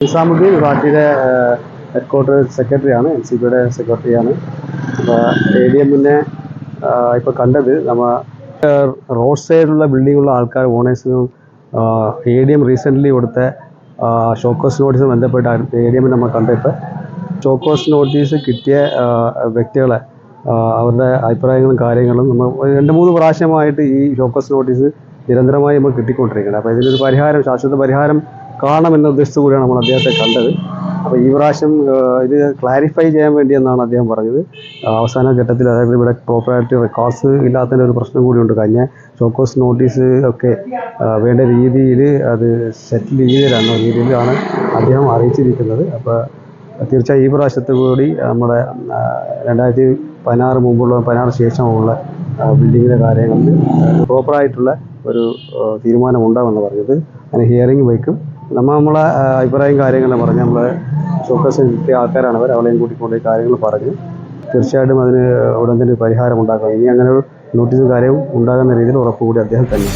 നിസാമുദ്ദീൻ പാർട്ടിയുടെ head quarter സെക്രട്ടറിയാണ് N C പിയുടെ സെക്രട്ടറിയാണ് അപ്പോൾ എ ഡി എമ്മിനെ ഇപ്പോൾ കണ്ടത് നമ്മൾ റോഡ് സൈഡിലുള്ള ബിൽഡിങ്ങുള്ള ആൾക്കാർ ഓണേഴ്സിനും എ ഡി എം റീസെന്റ്ലി കൊടുത്ത ഷോക്കോസ് നോട്ടീസ് ബന്ധപ്പെട്ട് എ ഡി എമ്മിനെ നമ്മൾ കണ്ടപ്പോൾ ഷോക്കോസ് നോട്ടീസ് കിട്ടിയ വ്യക്തികളെ അവരുടെ അഭിപ്രായങ്ങളും കാര്യങ്ങളും നമ്മൾ രണ്ട് മൂന്ന് പ്രാവശ്യമായിട്ട് ഈ ഷോക്കോസ് നോട്ടീസ് നിരന്തരമായി നമ്മൾ കിട്ടിക്കൊണ്ടിരിക്കുന്നത് അപ്പോൾ ഇതിനൊരു പരിഹാരം ശാശ്വത പരിഹാരം കാണണമെന്ന ഉദ്ദേശത്തോടു കൂടിയാണ് നമ്മൾ അദ്ദേഹത്തെ കണ്ടത്. അപ്പോൾ ഈ പ്രാവശ്യം ഇത് ക്ലാരിഫൈ ചെയ്യാൻ വേണ്ടി എന്നാണ് അദ്ദേഹം പറഞ്ഞത്. അവസാന ഘട്ടത്തിൽ അതായത് ഇവിടെ പ്രോപ്പറായിട്ട് റെക്കോർഡ്സ് ഇല്ലാത്തതിന്റെ ഒരു പ്രശ്നം കൂടിയുണ്ട് കഴിഞ്ഞ ഷോക്കോസ് നോട്ടീസ് ഒക്കെ വേണ്ട രീതിയിൽ അത് സെറ്റിൽ ചെയ്തിരുന്ന രീതിയിലാണ് അദ്ദേഹം അറിയിച്ചിരിക്കുന്നത്. അപ്പോൾ തീർച്ചയായും ഈ പ്രാവശ്യത്തെ കൂടി നമ്മുടെ രണ്ടായിരത്തി പതിനാറ് മുമ്പുള്ള പതിനാറ് ശേഷമുള്ള ബിൽഡിങ്ങിന്റെ കാര്യങ്ങളിൽ പ്രോപ്പറായിട്ടുള്ള ഒരു തീരുമാനം ഉണ്ടാകുമെന്ന് പറഞ്ഞത്. അതിന് ഹിയറിംഗ് വയ്ക്കും. നമ്മൾ നമ്മളെ അഭിപ്രായം കാര്യങ്ങളെല്ലാം പറഞ്ഞ് നമ്മളെ ഷോക്കസ് കിട്ടിയ ആൾക്കാരാണ് അവർ അവളെയും കൂട്ടിക്കൊണ്ട് കാര്യങ്ങൾ പറഞ്ഞ്. തീർച്ചയായിട്ടും അതിന് ഉടൻ തന്നെ പരിഹാരം ഉണ്ടാക്കാം ഇനി അങ്ങനെ ഒരു നോട്ടീസും കാര്യവും ഉണ്ടാകുന്ന രീതിയിൽ ഉറപ്പുകൂടി അദ്ദേഹം തന്നെ.